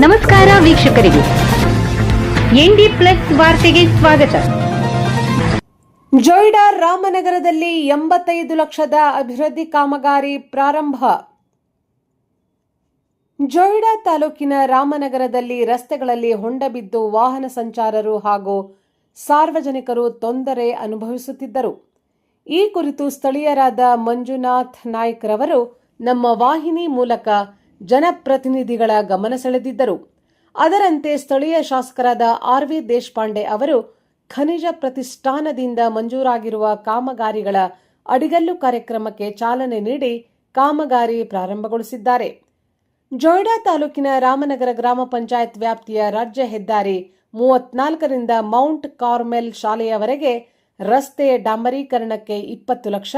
ನಮಸ್ಕಾರ ವೀಕ್ಷಕರಿಗೆ. ND plus ವಾರ್ತೆಗೆ ಸ್ವಾಗತ. ಜೊಯ್ಡಾ ರಾಮನಗರದಲ್ಲಿ ಎಂಬತ್ತೈದು ಲಕ್ಷದ ಅಭಿವೃದ್ಧಿ ಕಾಮಗಾರಿ ಪ್ರಾರಂಭ. ಜೊಯ್ಡಾ ತಾಲೂಕಿನ ರಾಮನಗರದಲ್ಲಿ ರಸ್ತೆಗಳಲ್ಲಿ ಹೊಂಡ ಬಿದ್ದು ವಾಹನ ಸಂಚಾರರು ಹಾಗೂ ಸಾರ್ವಜನಿಕರು ತೊಂದರೆ ಅನುಭವಿಸುತ್ತಿದ್ದರು. ಈ ಕುರಿತು ಸ್ಥಳೀಯರಾದ ಮಂಜುನಾಥ್ ನಾಯ್ಕ್ ರವರು ನಮ್ಮ ವಾಹಿನಿ ಮೂಲಕ ಜನಪ್ರತಿನಿಧಿಗಳ ಗಮನ ಸೆಳೆದಿದ್ದರು. ಅದರಂತೆ ಸ್ಥಳೀಯ ಶಾಸಕರಾದ ಆರ್ ವಿ ದೇಶಪಾಂಡೆ ಅವರು ಖನಿಜ ಪ್ರತಿಷ್ಠಾನದಿಂದ ಮಂಜೂರಾಗಿರುವ ಕಾಮಗಾರಿಗಳ ಅಡಿಗಲ್ಲು ಕಾರ್ಯಕ್ರಮಕ್ಕೆ ಚಾಲನೆ ನೀಡಿ ಕಾಮಗಾರಿ ಪ್ರಾರಂಭಗೊಳಿಸಿದ್ದಾರೆ. ಜೊಯ್ಡಾ ತಾಲೂಕಿನ ರಾಮನಗರ ಗ್ರಾಮ ಪಂಚಾಯತ್ ವ್ಯಾಪ್ತಿಯ ರಾಜ್ಯ ಹೆದ್ದಾರಿ ಮೂವತ್ನಾಲ್ಕರಿಂದ ಮೌಂಟ್ ಕಾರ್ಮೆಲ್ ಶಾಲೆಯವರೆಗೆ ರಸ್ತೆ ಡಾಂಬರೀಕರಣಕ್ಕೆ ಇಪ್ಪತ್ತು ಲಕ್ಷ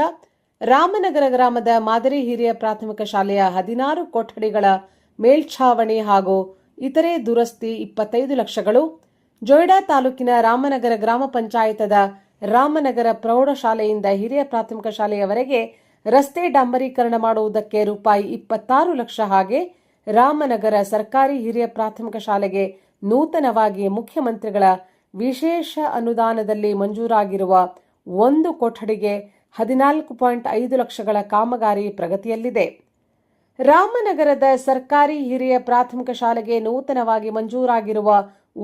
ರಾಮನಗರ ಗ್ರಾಮದ ಮಾದರಿ ಹಿರಿಯ ಪ್ರಾಥಮಿಕ ಶಾಲೆಯ ಹದಿನಾರು ಕೊಠಡಿಗಳ ಮೇಲ್ಛಾವಣಿ ಹಾಗೂ ಇತರೆ ದುರಸ್ತಿ ಇಪ್ಪತ್ತೈದು ಲಕ್ಷಗಳು. ಜೊಯ್ಡಾ ತಾಲೂಕಿನ ರಾಮನಗರ ಗ್ರಾಮ ಪಂಚಾಯತದ ರಾಮನಗರ ಪ್ರೌಢಶಾಲೆಯಿಂದ ಹಿರಿಯ ಪ್ರಾಥಮಿಕ ಶಾಲೆಯವರೆಗೆ ರಸ್ತೆ ಡಾಂಬರೀಕರಣ ಮಾಡುವುದಕ್ಕೆ ರೂಪಾಯಿ ಇಪ್ಪತ್ತಾರು ಲಕ್ಷ ಹಾಗೆ ರಾಮನಗರ ಸರ್ಕಾರಿ ಹಿರಿಯ ಪ್ರಾಥಮಿಕ ಶಾಲೆಗೆ ನೂತನವಾಗಿ ಮುಖ್ಯಮಂತ್ರಿಗಳ ವಿಶೇಷ ಅನುದಾನದಲ್ಲಿ ಮಂಜೂರಾಗಿರುವ ಒಂದು ಕೊಠಡಿಗೆ ಹದಿನಾಲ್ಕು ಪಾಯಿಂಟ್ ಐದು ಲಕ್ಷಗಳ ಕಾಮಗಾರಿ ಪ್ರಗತಿಯಲ್ಲಿದೆ. ರಾಮನಗರದ ಸರ್ಕಾರಿ ಹಿರಿಯ ಪ್ರಾಥಮಿಕ ಶಾಲೆಗೆ ನೂತನವಾಗಿ ಮಂಜೂರಾಗಿರುವ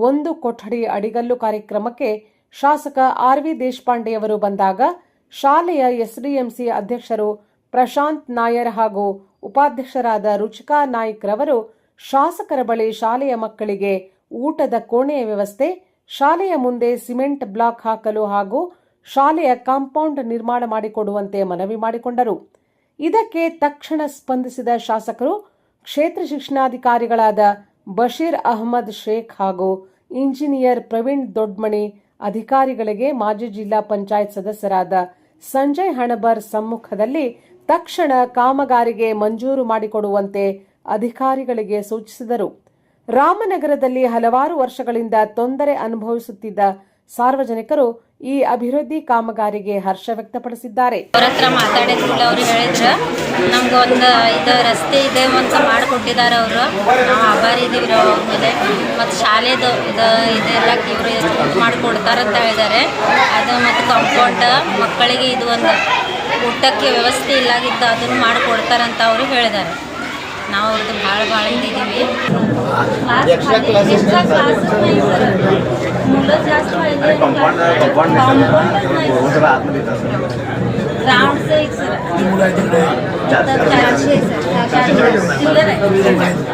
ಒಂದು ಕೊಠಡಿ ಅಡಿಗಲ್ಲು ಕಾರ್ಯಕ್ರಮಕ್ಕೆ ಶಾಸಕ ಆರ್ ವಿ ದೇಶಪಾಂಡೆಯವರು ಬಂದಾಗ ಶಾಲೆಯ ಎಸ್ಡಿಎಂಸಿ ಅಧ್ಯಕ್ಷರು ಪ್ರಶಾಂತ್ ನಾಯರ್ ಹಾಗೂ ಉಪಾಧ್ಯಕ್ಷರಾದ ರುಚಿಕಾ ನಾಯ್ಕ್ ರವರು ಶಾಸಕರ ಬಳಿ ಶಾಲೆಯ ಮಕ್ಕಳಿಗೆ ಊಟದ ಕೋಣೆಯ ವ್ಯವಸ್ಥೆ, ಶಾಲೆಯ ಮುಂದೆ ಸಿಮೆಂಟ್ ಬ್ಲಾಕ್ ಹಾಕಲು ಹಾಗೂ ಶಾಲೆಯ ಕಾಂಪೌಂಡ್ ನಿರ್ಮಾಣ ಮಾಡಿಕೊಡುವಂತೆ ಮನವಿ ಮಾಡಿಕೊಂಡರು. ಇದಕ್ಕೆ ತಕ್ಷಣ ಸ್ಪಂದಿಸಿದ ಶಾಸಕರು, ಕ್ಷೇತ್ರ ಶಿಕ್ಷಣಾಧಿಕಾರಿಗಳಾದ ಬಶೀರ್ ಅಹಮದ್ ಶೇಖ್ ಹಾಗೂ ಇಂಜಿನಿಯರ್ ಪ್ರವೀಣ್ ದೊಡ್ಮಣಿ, ಅಧಿಕಾರಿಗಳಿಗೆ ಮಾಜಿ ಜಿಲ್ಲಾ ಪಂಚಾಯತ್ ಸದಸ್ಯರಾದ ಸಂಜಯ್ ಹಣಬರ್ ಸಮ್ಮುಖದಲ್ಲಿ ತಕ್ಷಣ ಕಾಮಗಾರಿಗೆ ಮಂಜೂರು ಮಾಡಿಕೊಡುವಂತೆ ಅಧಿಕಾರಿಗಳಿಗೆ ಸೂಚಿಸಿದರು. ರಾಮನಗರದಲ್ಲಿ ಹಲವಾರು ವರ್ಷಗಳಿಂದ ತೊಂದರೆ ಅನುಭವಿಸುತ್ತಿದ್ದ ಸಾರ್ವಜನಿಕರು ಈ ಅಭಿವೃದ್ಧಿ ಕಾಮಗಾರಿಗೆ ಹರ್ಷ ವ್ಯಕ್ತಪಡಿಸಿದ್ದಾರೆ. ಅವ್ರ ಹತ್ರ ಮಾತಾಡಿದ ಕೂಡಲೇ ಅವ್ರು ಹೇಳಿದ್ರು, ನಮ್ಗೆ ಒಂದು ಇದು ರಸ್ತೆ ಇದೆ, ಒಂದು ಮಾಡಿಕೊಟ್ಟಿದ್ದಾರೆ ಅವರು. ನಾವು ಆಭಾರಿ ಇದೀವಿ ರೀ ಅವ್ರ ಮೇಲೆ. ಮತ್ತು ಶಾಲೆದು ಇದು ಇದೆಲ್ಲ ಇವರು ಎಷ್ಟು ಮಾಡಿಕೊಡ್ತಾರೆ ಅಂತ ಹೇಳಿದ್ದಾರೆ. ಅದು ಮತ್ತು ಕಾಂಪೌಂಡ್ ಮಕ್ಕಳಿಗೆ ಇದು ಒಂದು ಊಟಕ್ಕೆ ವ್ಯವಸ್ಥೆ ಇಲ್ಲಾಗಿತ್ತು ಅದನ್ನು ಮಾಡಿಕೊಡ್ತಾರಂತ ಅವರು ಹೇಳಿದ್ದಾರೆ. ನಾವು ಅವ್ರದ್ದು ಭಾಳ ಭಾಳ ಇದ್ದೀವಿ मुलं जास्त पाहिजे ग्राउंड से एक सर तर चारशे सर चिल्लर आहे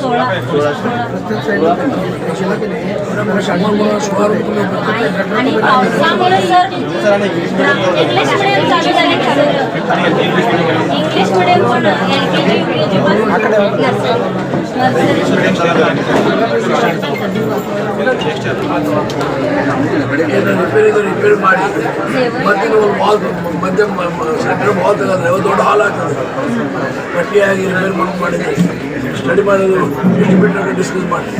सोळा सोळा आणि पावसामुळे सर इंग्लिश मिडियम चालू झाले ರಿಪೇರಿ ಮಾಡಿ ಮಧ್ಯ ಒಂದು ಬಾಲ್ ಮಧ್ಯ ಸೆಂಟರ್ ಬಾಲ್ ತಗೊಂಡ್ರೆ ದೊಡ್ಡ ಹಾಲ್ ಆಗ್ತದೆ ಗಟ್ಟಿಯಾಗಿ ರಿಪೇರಿ ಮಾಡಿ ಮಾಡಿದ್ರೆ ಸ್ಟಡಿ ಮಾಡೋದು ಎಷ್ಟು ಡಿಸ್ಕಸ್ ಮಾಡಿ